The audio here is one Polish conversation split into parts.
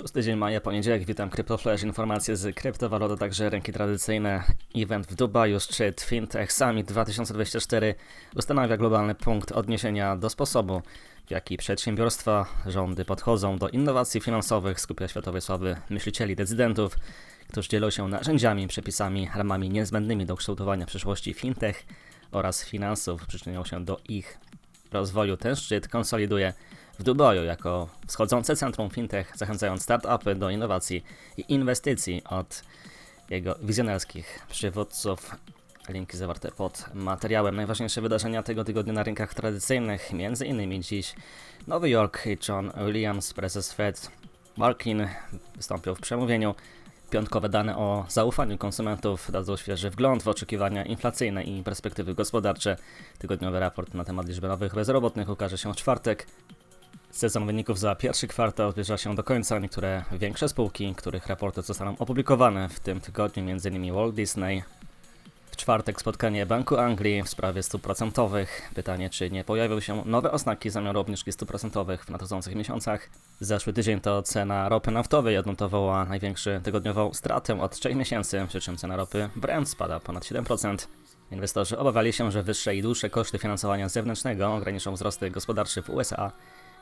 Szósty dzień maja, poniedziałek, witam CryptoFlash, informacje z kryptowalut, a także rynki tradycyjne. Event w Dubaju, szczyt Fintech Summit 2024 ustanawia globalny punkt odniesienia do sposobu, w jaki przedsiębiorstwa, rządy podchodzą do innowacji finansowych, skupia światowej sławy myślicieli, decydentów, którzy dzielą się narzędziami, przepisami, ramami niezbędnymi do kształtowania przyszłości fintech oraz finansów, przyczynią się do ich rozwoju. Ten szczyt konsoliduje w Dubaju jako wschodzące centrum fintech, zachęcając startupy do innowacji i inwestycji od jego wizjonerskich przywódców. Linki zawarte pod materiałem. Najważniejsze wydarzenia tego tygodnia na rynkach tradycyjnych, między innymi dziś Nowy Jork John Williams, prezes Fed, Markin wystąpił w przemówieniu. Piątkowe dane o zaufaniu konsumentów dadzą świeży wgląd w oczekiwania inflacyjne i perspektywy gospodarcze. Tygodniowy raport na temat liczby nowych bezrobotnych ukaże się w czwartek. Sezon wyników za pierwszy kwartał zbliża się do końca. Niektóre większe spółki, których raporty zostaną opublikowane w tym tygodniu, m.in. Walt Disney. W czwartek spotkanie Banku Anglii w sprawie stóp procentowych. Pytanie, czy nie pojawią się nowe oznaki zamiaru obniżki stóp procentowych w nadchodzących miesiącach. Zeszły tydzień to cena ropy naftowej odnotowała największą tygodniową stratę od 3 miesięcy, przy czym cena ropy Brent spada ponad 7%. Inwestorzy obawiali się, że wyższe i dłuższe koszty finansowania zewnętrznego ograniczą wzrosty gospodarcze w USA,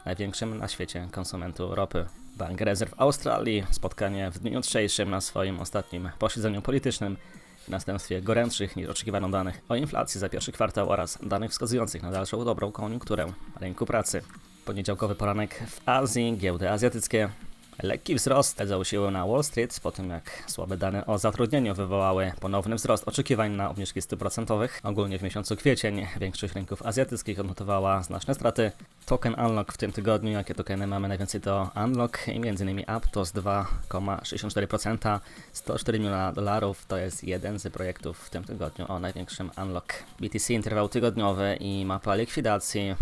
największym na świecie konsumentu ropy. Bank Rezerw Australii spotkanie w dniu jutrzejszym na swoim ostatnim posiedzeniu politycznym w następstwie gorętszych niż oczekiwano danych o inflacji za pierwszy kwartał oraz danych wskazujących na dalszą dobrą koniunkturę rynku pracy. Poniedziałkowy poranek w Azji, giełdy azjatyckie Lekki wzrost dał siłę na Wall Street po tym, jak słabe dane o zatrudnieniu wywołały ponowny wzrost oczekiwań na obniżki stóp procentowych. Ogólnie w miesiącu kwiecień większość rynków azjatyckich odnotowała znaczne straty. Token Unlock w tym tygodniu, jakie tokeny mamy najwięcej to Unlock i m.in. Aptos 2,64%, 104 miliona dolarów to jest jeden z projektów w tym tygodniu o największym Unlock. BTC interwał tygodniowy i mapa likwidacji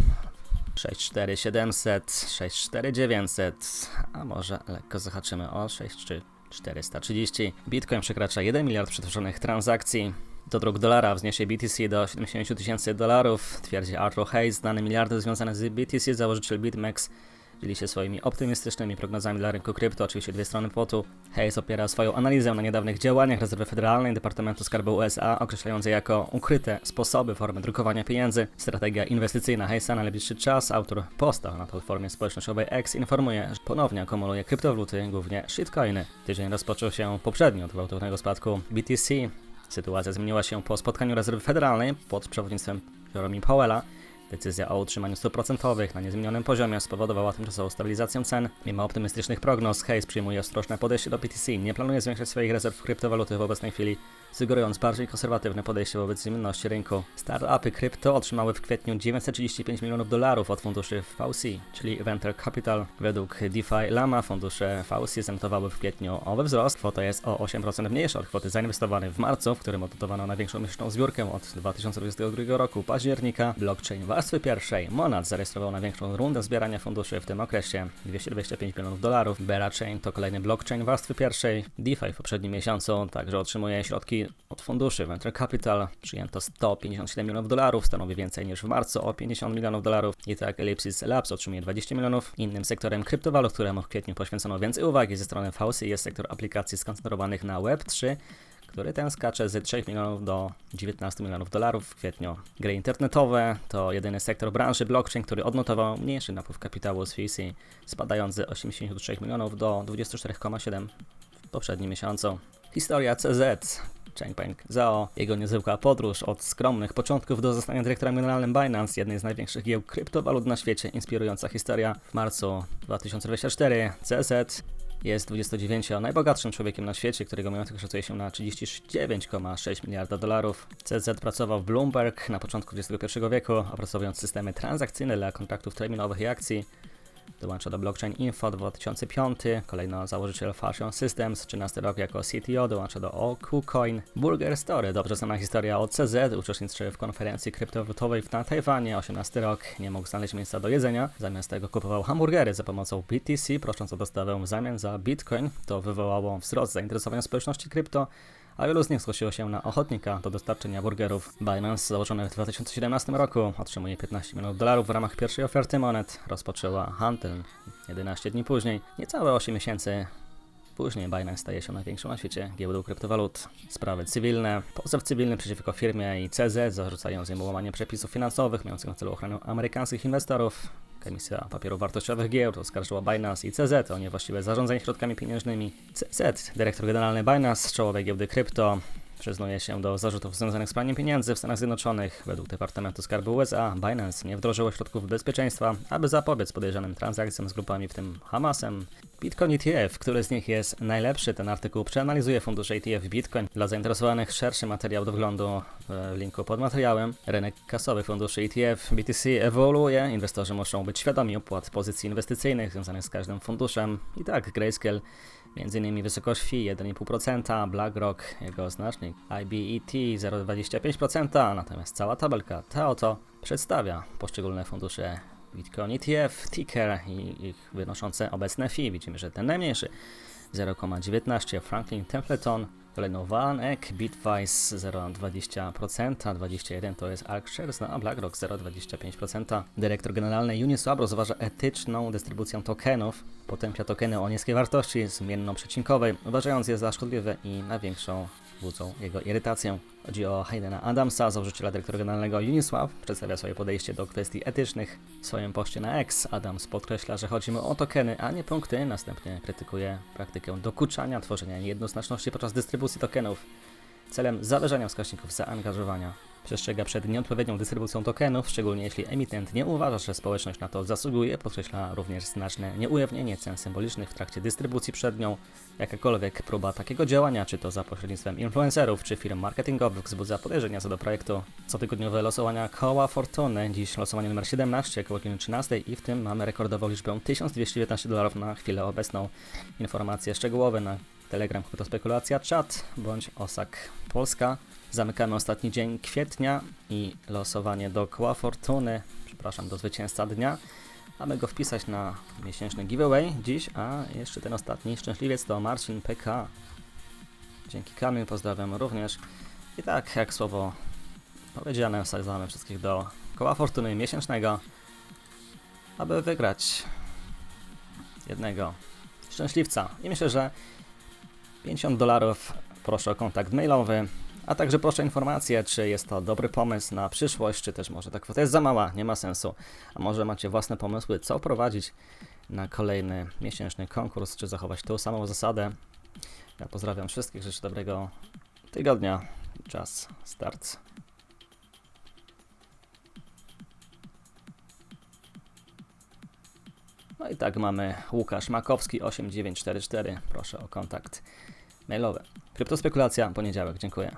64700, 64900, a może lekko zahaczymy o 6430. Bitcoin przekracza 1 miliard przetworzonych transakcji. Do dróg dolara wzniesie BTC do 70 tysięcy dolarów, twierdzi Arthur Hayes. Znane miliardy związane z BTC założyciel BitMEX dzieli się swoimi optymistycznymi prognozami dla rynku krypto, oczywiście dwie strony płotu. Hayes opiera swoją analizę na niedawnych działaniach Rezerwy Federalnej Departamentu Skarbu USA, określającej jako ukryte sposoby formy drukowania pieniędzy. Strategia inwestycyjna Hayesa na najbliższy czas. Autor posta na platformie społecznościowej X informuje, że ponownie akumuluje kryptowaluty, głównie shitcoiny. Tydzień rozpoczął się poprzednio od gwałtownego spadku BTC. Sytuacja zmieniła się po spotkaniu Rezerwy Federalnej pod przewodnictwem Jeremy Powella, Decyzja o utrzymaniu stóp procentowych na niezmienionym poziomie spowodowała tymczasową stabilizację cen. Mimo optymistycznych prognoz, Hayes przyjmuje ostrożne podejście do PTC. Nie planuje zwiększać swoich rezerw kryptowaluty w obecnej chwili, sugerując bardziej konserwatywne podejście wobec zmienności rynku. Startupy krypto otrzymały w kwietniu 935 milionów dolarów od funduszy VC, czyli Venture Capital. Według DeFi Lama fundusze VC zanotowały w kwietniu owy wzrost. Kwota jest o 8% mniejsza od kwoty zainwestowanej w marcu, w którym odnotowano największą miesięczną zbiórkę od 2022 roku października. Blockchain warstwy pierwszej Monad zarejestrował największą rundę zbierania funduszy w tym okresie 225 milionów dolarów. Berachain to kolejny blockchain warstwy pierwszej. DeFi w poprzednim miesiącu także otrzymuje środki od funduszy Venture Capital. Przyjęto 157 milionów dolarów, stanowi więcej niż w marcu o 50 milionów dolarów. I tak Ellipsis Labs otrzymuje 20 milionów. Innym sektorem kryptowalut, któremu w kwietniu poświęcono więcej uwagi ze strony VC jest sektor aplikacji skoncentrowanych na Web3 który ten skacze z 3 milionów do 19 milionów dolarów w kwietniu. Gry internetowe to jedyny sektor branży blockchain, który odnotował mniejszy napływ kapitału z VC, spadając z 83 milionów do 24,7 w poprzednim miesiącu. Historia CZ. Changpeng Zhao, jego niezwykła podróż od skromnych początków do zostania dyrektorem generalnym Binance, jednej z największych giełd kryptowalut na świecie, inspirująca historia. W marcu 2024 CZ jest 29 najbogatszym człowiekiem na świecie, którego majątek szacuje się na 39,6 miliarda dolarów. CZ pracował w Bloomberg na początku XXI wieku, opracowując systemy transakcyjne dla kontraktów terminowych i akcji. Dołącza do Blockchain Info 2005, kolejno założyciel Fashion Systems, 13 rok jako CTO, dołącza do OKuCoin. Burger Story, dobrze znana historia o CZ, uczestniczy w konferencji kryptowalutowej na Tajwanie, 18 rok, nie mógł znaleźć miejsca do jedzenia, zamiast tego kupował hamburgery za pomocą BTC, prosząc o dostawę w zamian za Bitcoin. To wywołało wzrost zainteresowania społeczności krypto, a wielu z nich zgłosiło się na ochotnika do dostarczenia burgerów. Binance, założony w 2017 roku, otrzymuje 15 milionów dolarów w ramach pierwszej oferty monet. Rozpoczęła handel 11 dni później, niecałe 8 miesięcy Później Binance staje się największą na świecie giełdą kryptowalut. Sprawy cywilne. Pozew cywilny przeciwko firmie i CZ zarzucając im łamanie przepisów finansowych mających na celu ochronę amerykańskich inwestorów. Komisja Papierów Wartościowych Giełd oskarżyła Binance i CZ o niewłaściwe zarządzanie środkami pieniężnymi. CZ, dyrektor generalny Binance, czołowej giełdy krypto, Przyznuje się do zarzutów związanych z praniem pieniędzy w Stanach Zjednoczonych. Według Departamentu Skarbu USA Binance nie wdrożyło środków bezpieczeństwa, aby zapobiec podejrzanym transakcjom z grupami, w tym Hamasem. Bitcoin ETF, który z nich jest najlepszy, ten artykuł przeanalizuje fundusz ETF Bitcoin. Dla zainteresowanych szerszy materiał do wglądu w linku pod materiałem. Rynek kasowy funduszy ETF BTC ewoluuje. Inwestorzy muszą być świadomi opłat pozycji inwestycyjnych związanych z każdym funduszem. I tak, Grayscale Między innymi wysokość fee 1,5%, BlackRock, jego znacznik IBET 0,25%, natomiast cała tabelka ta oto przedstawia poszczególne fundusze Bitcoin ETF, ticker i ich wynoszące obecne fee. Widzimy, że ten najmniejszy 0,19 Franklin Templeton, kolejno Vanek, Bitwise 0,20%, 21 to jest ArcShares, no a BlackRock 0,25%. Dyrektor generalny Uniswap rozważa etyczną dystrybucję tokenów, potępia tokeny o niskiej wartości zmienno-przecinkowej, uważając je za szkodliwe i największą budzą jego irytację. Chodzi o Haydena Adamsa, założyciela dyrektora generalnego Uniswap. Przedstawia swoje podejście do kwestii etycznych. W swoim poście na X Adams podkreśla, że chodzi mu o tokeny, a nie punkty. Następnie krytykuje praktykę dokuczania, tworzenia niejednoznaczności podczas dystrybucji tokenów celem zawyżania wskaźników zaangażowania. Przestrzega przed nieodpowiednią dystrybucją tokenów, szczególnie jeśli emitent nie uważa, że społeczność na to zasługuje. Podkreśla również znaczne nieujawnienie cen symbolicznych w trakcie dystrybucji przed nią. Jakakolwiek próba takiego działania, czy to za pośrednictwem influencerów, czy firm marketingowych, wzbudza podejrzenia co do projektu. Cotygodniowe losowania koła Fortuny, dziś losowanie numer 17, koło godziny 13 i w tym mamy rekordową liczbę 1219 dolarów na chwilę obecną. Informacje szczegółowe na Telegram to spekulacja czat bądź Osak Polska. Zamykamy ostatni dzień kwietnia i losowanie do koła fortuny, przepraszam, do zwycięzca dnia. Mamy go wpisać na miesięczny giveaway dziś, a jeszcze ten ostatni szczęśliwiec to Marcin PK. Dzięki Kamil pozdrawiam również. I tak, jak słowo powiedziane, wsadzamy wszystkich do koła fortuny miesięcznego, aby wygrać jednego szczęśliwca. I myślę, że 50 dolarów proszę o kontakt mailowy, a także proszę informację, czy jest to dobry pomysł na przyszłość, czy też może ta kwota jest za mała, nie ma sensu. A może macie własne pomysły, co prowadzić na kolejny miesięczny konkurs, czy zachować tą samą zasadę. Ja pozdrawiam wszystkich, życzę dobrego tygodnia. Czas start. No i tak mamy Łukasz Makowski 8944. Proszę o kontakt mailowy. Kryptospekulacja, poniedziałek. Dziękuję.